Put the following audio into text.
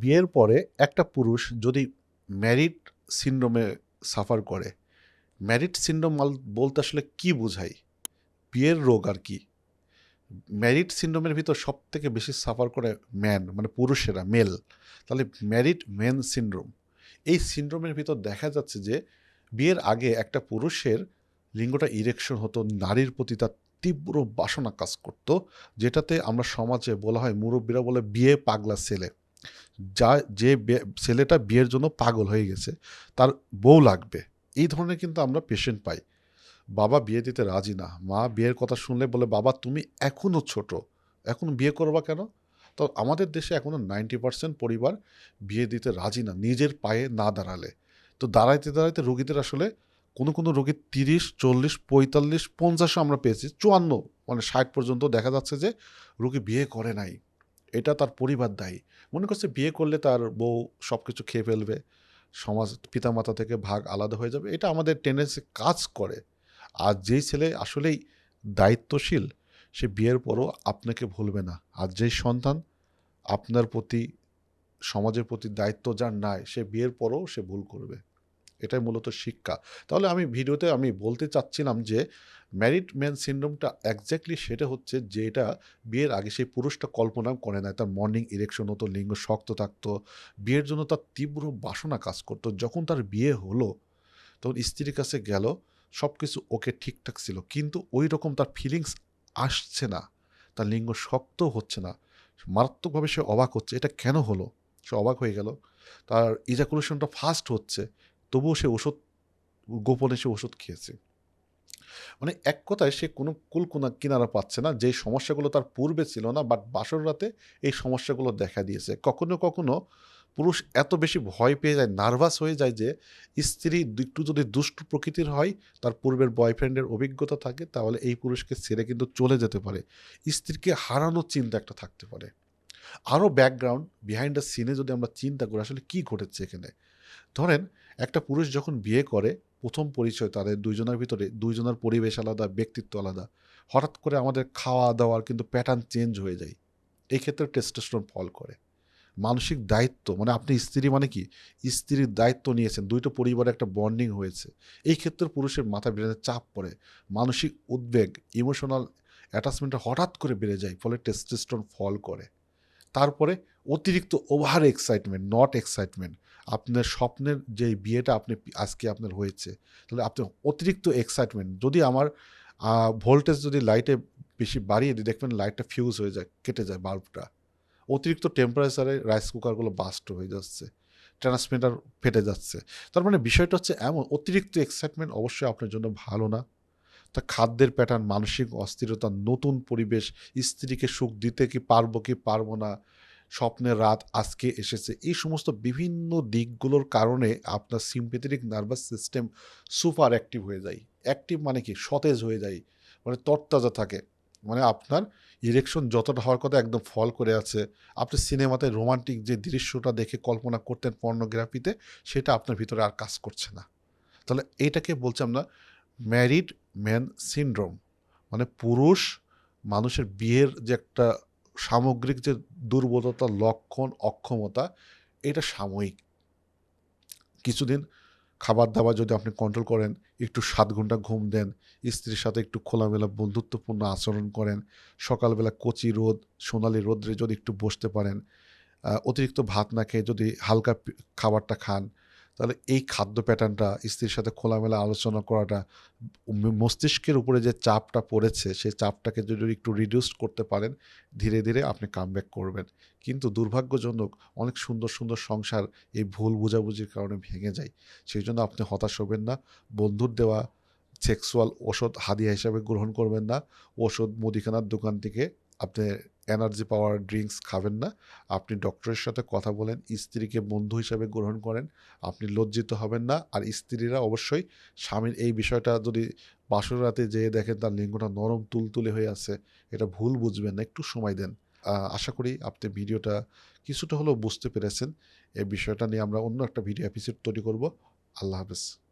বিয়ের পরে একটা পুরুষ যদি ম্যারিড সিনড্রোমে সাফার করে, ম্যারিড সিনড্রোম বলতে আসলে কি বোঝায় বিয়ের রোগ আর কি? ম্যারিড সিনড্রোমের ভিতর সব থেকে বেশি সাফার করে ম্যান মানে পুরুষেরা মেল তাহলে ম্যারিড মেন সিনড্রোম। এই সিন্ড্রোমের ভিতর দেখা যাচ্ছে যে বিয়ের আগে একটা পুরুষের লিঙ্গটা ইরেকশন হতো, নারীর প্রতি তার তীব্র বাসনা কাজ করত, যেটাতে আমরা সমাজে বলা হয় মুরব্বীরা বলে বিয়ে পাগলা ছেলে। যা, যে ছেলেটা বিয়ের জন্য পাগল হয়ে গেছে, তার বউ লাগবে। এই ধরনের কিন্তু আমরা পেশেন্ট পাই। বাবা বিয়ে দিতে রাজি না। মা বিয়ের কথা শুনলে বলে, বাবা, তুমি এখনও ছোট, এখন বিয়ে করবা কেন? তো আমাদের দেশে এখনও নাইনটি পার্সেন্ট পরিবার বিয়ে দিতে রাজি না, নিজের পায়ে না দাঁড়ালে। তো দাঁড়াইতে দাঁড়াইতে রোগীদের আসলে কোনো কোনো রোগীর তিরিশ, চল্লিশ, পঁয়তাল্লিশ, পঞ্চাশও আমরা পেয়েছি, চুয়ান্ন মানে ষাট পর্যন্ত দেখা যাচ্ছে যে রোগী বিয়ে করে নাই। এটা তার পরিবার দায়ী। মনে করছে বিয়ে করলে তার বউ সব কিছু খেয়ে ফেলবে, সমাজ, পিতামাতা থেকে ভাগ আলাদা হয়ে যাবে, এটা আমাদের টেন্ডেন্সি কাজ করে। আর যেই ছেলে আসলেই দায়িত্বশীল, সে বিয়ের পরও আপনাকে ভুলবে না। আর যেই সন্তান আপনার প্রতি, সমাজের প্রতি দায়িত্ব যার নাই, সে বিয়ের পরও সে ভুল করবে। এটাই মূলত শিক্ষা। তাহলে আমি ভিডিওতে আমি বলতে চাচ্ছিলাম যে ম্যারিড ম্যান সিন্ড্রোমটা একজ্যাক্টলি সেটা হচ্ছে যে, এটা বিয়ের আগে সেই পুরুষটা কল্পনা করে না তার মর্নিং ইরেকশন হতো, লিঙ্গ শক্ত থাকতো, বিয়ের জন্য তার তীব্র বাসনা কাজ করতো। যখন তার বিয়ে হলো, তখন স্ত্রীর কাছে গেল সব কিছু ওকে ঠিকঠাক ছিল। কিন্তু ওই রকম তার ফিলিংস আসছে না। তার লিঙ্গ শক্ত হচ্ছে না। মারাত্মকভাবে সে অবাক হচ্ছে। এটা কেন হলো? সে অবাক হয়ে গেল। তার ইজাকুলেশনটা ফাস্ট হচ্ছে। তবুও সে ওষুধ, গোপনে সে ওষুধ খেয়েছে। মানে এক কথায় সে কোনো কুল কোনা- কিনারা পাচ্ছে না যে সমস্যাগুলো তার পূর্বে ছিল না বাট বাসর রাতে এই সমস্যাগুলো দেখা দিয়েছে। কখনো কখনো পুরুষ এত বেশি ভয় পেয়ে যায়, নার্ভাস হয়ে যায় যে স্ত্রী একটু যদি দুষ্টু প্রকৃতির হয়, তার পূর্বের বয়ফ্রেন্ডের অভিজ্ঞতা থাকে, তাহলে এই পুরুষকে ছেড়ে কিন্তু চলে যেতে পারে। স্ত্রীকে হারানোর চিন্তা একটা থাকতে পারে। আরও ব্যাকগ্রাউন্ড বিহাইন্ড দ্য সিনে যদি আমরা চিন্তা করি, আসলে কী ঘটেছে এখানে? ধরেন একটা পুরুষ যখন বিয়ে করে, প্রথম পরিচয় তাদের দুইজনের ভিতরে, দুইজনের পরিবেশ আলাদা, ব্যক্তিত্ব আলাদা। হঠাৎ করে আমাদের খাওয়া দাওয়ার কিন্তু প্যাটার্ন চেঞ্জ হয়ে যায়। এই ক্ষেত্রে টেস্টোস্টেরন ফল করে। মানসিক দায়িত্ব মানে আপনি স্ত্রী মানে কি? স্ত্রীর দায়িত্ব নিয়েছেন, দুইটো পরিবারে একটা বন্ডিং হয়েছে। এই ক্ষেত্রে পুরুষের মাথা বেড়ে চাপ পড়ে। মানসিক উদ্বেগ ইমোশনাল অ্যাটাচমেন্টটা হঠাৎ করে বেড়ে যায়, ফলে টেস্টোস্টেরন ফল করে। তারপরে অতিরিক্ত ওভার এক্সাইটমেন্ট নট এক্সাইটমেন্ট আপনার স্বপ্নের যে বিয়েটা আপনি আজকে আপনার হয়েছে, তাহলে আপনি অতিরিক্ত এক্সাইটমেন্ট যদি আমার ভোল্টেজ যদি লাইটে বেশি বাড়িয়ে দিই, দেখবেন লাইটটা ফিউজ হয়ে যায়, কেটে যায় বাল্বটা। অতিরিক্ত টেম্পারেচারে রাইস কুকারগুলো বাস্ট হয়ে যাচ্ছে ট্রান্সমিটার ফেটে যাচ্ছে। তার মানে বিষয়টা হচ্ছে এমন, অতিরিক্ত এক্সাইটমেন্ট অবশ্যই আপনার জন্য ভালো না। তা খাদ্যের প্যাটার্ন মানসিক অস্থিরতা, নতুন পরিবেশ, স্ত্রীকে সুখ দিতে কি পারব কি পারব না স্বপ্নের রাত আজকে এসেছে। এই সমস্ত বিভিন্ন দিকগুলোর কারণে আপনার sympathetic nervous system super active হয়ে যায়। অ্যাক্টিভ মানে কি? সতেজ হয়ে যায়। মানে তরতাজা থাকে। মানে আপনার ইরেকশন যতটা হওয়ার কথা একদম ফল করে আছে। আপনি সিনেমাতে রোমান্টিক যে দৃশ্যটা দেখে কল্পনা করতেন পর্নোগ্রাফিতে সেটা আপনার ভিতরে আর কাজ করছে না। তাহলে এইটাকে বলছি আমরা ম্যারিড ম্যান সিনড্রোম মানে পুরুষ মানুষের বিয়ের যে একটা সামগ্রিক যে দুর্বলতা, লক্ষণ, অক্ষমতা, এটা সাময়িক। কিছুদিন খাবার দাবার যদি আপনি কন্ট্রোল করেন, একটু সাত ঘণ্টা ঘুম দেন, স্ত্রীর সাথে একটু খোলামেলা বন্ধুত্বপূর্ণ আচরণ করেন, সকালবেলা কচি রোদ, সোনালি রোদ্রে যদি একটু বসতে পারেন অতিরিক্ত ভাত না খেয়ে যদি হালকা খাবারটা খান তাহলে এই খাদ্য প্যাটার্নটা স্ত্রীর সাথে খোলামেলা আলোচনা করাটা মস্তিষ্কের উপরে যে চাপটা পড়েছে সেই চাপটাকে যদি একটু রিডিউস করতে পারেন, ধীরে ধীরে আপনি কামব্যাক করবেন। কিন্তু দুর্ভাগ্যজনক অনেক সুন্দর সুন্দর সংসার এই ভুল বোঝাবুঝির কারণে ভেঙে যায়। সেই জন্য আপনি হতাশ হবেন না, বন্ধুর দেওয়া সেক্সুয়াল ওষুধ হাদিয়া হিসাবে গ্রহণ করবেন না, ওষুধ মুদিখানার দোকান থেকে আপনি এনার্জি পাওয়ার ড্রিঙ্কস খাবেন না। আপনি ডক্টরের সাথে কথা বলেন, স্ত্রীকে বন্ধু হিসাবে গ্রহণ করেন, আপনি লজ্জিত হবেন না। আর স্ত্রীরা অবশ্যই স্বামীর এই বিষয়টা যদি বাসর রাতে যেয়ে দেখেন তার লিঙ্গটা নরম, তুলতুলে হয়ে আছে, এটা ভুল বুঝবেন না, একটু সময় দেন। আশা করি আপনি ভিডিওটা কিছুটা হলেও বুঝতে পেরেছেন। এই বিষয়টা নিয়ে আমরা অন্য একটা ভিডিও এপিসোড তৈরি করব। আল্লাহ হাফেজ।